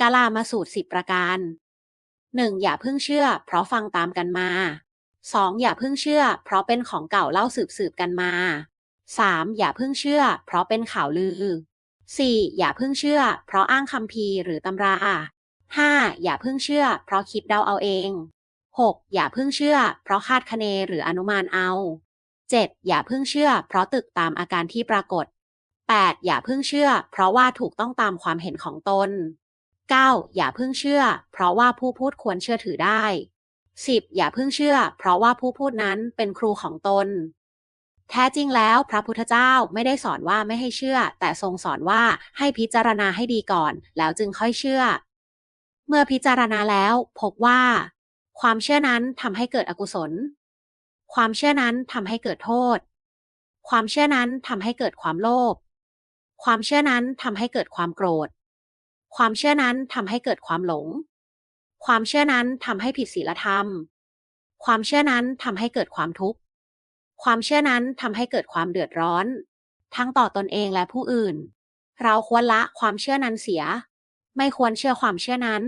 กาลามาสูตรสิบประการ 1. อย่าเพิ่งเชื่อ เพราะฟังตามกันมา 2. อย่าเพิ่งเชื่อ เพราะเป็นของเก่าเล่าสืบสืบกันมา 3. อย่าเพิ่งเชื่อ เพราะเป็นข่าวลือ 4. อย่าเพิ่งเชื่อ เพราะอ้างคัมภีหรือตำรา 5. อย่าเพิ่งเชื่อ เพราะคิดเดาเอาเอง 6. อย่าเพิ่งเชื่อ เพราะคาดคะเนหรืออนุมานเอา 7. อย่าเพิ่งเชื่อ เพราะตึกตามอาการที่ปรากฏ 8. อย่าเพิ่งเชื่อ เพราะว่าถูกต้องตามความเห็นของตน 9. อย่าเพิ่งเชื่อ เพราะว่าผู้พูดควรเชื่อถือได้ 10. อย่าเพิ่งเชื่อ เพราะว่าผู้พูดนั้นเป็นครูของตน แท้จริงแล้วพระพุทธเจ้าไม่ได้สอนว่าไม่ให้เชื่อ แต่ทรงสอนว่าให้พิจารณาให้ดีก่อน แล้วจึงค่อยเชื่อ เมื่อพิจารณาแล้วพบว่า ความเชื่อนั้นทำให้เกิดอกุศล ความเชื่อนั้นทำให้เกิดโทษ ความเชื่อนั้นทำให้เกิดความโลภความเชื่อนั้นทำให้เกิดความโกรธ ความเชื่อนั้นทำให้เกิดความหลง ความเชื่อนั้นทำให้ผิดศีลธรรม ความเชื่อนั้นทำให้เกิดความทุกข์ ความเชื่อนั้นทำให้เกิดความเดือดร้อน ทั้งต่อตนเองและผู้อื่น เราควรละความเชื่อนั้นเสีย ไม่ควรเชื่อความเชื่อนั้น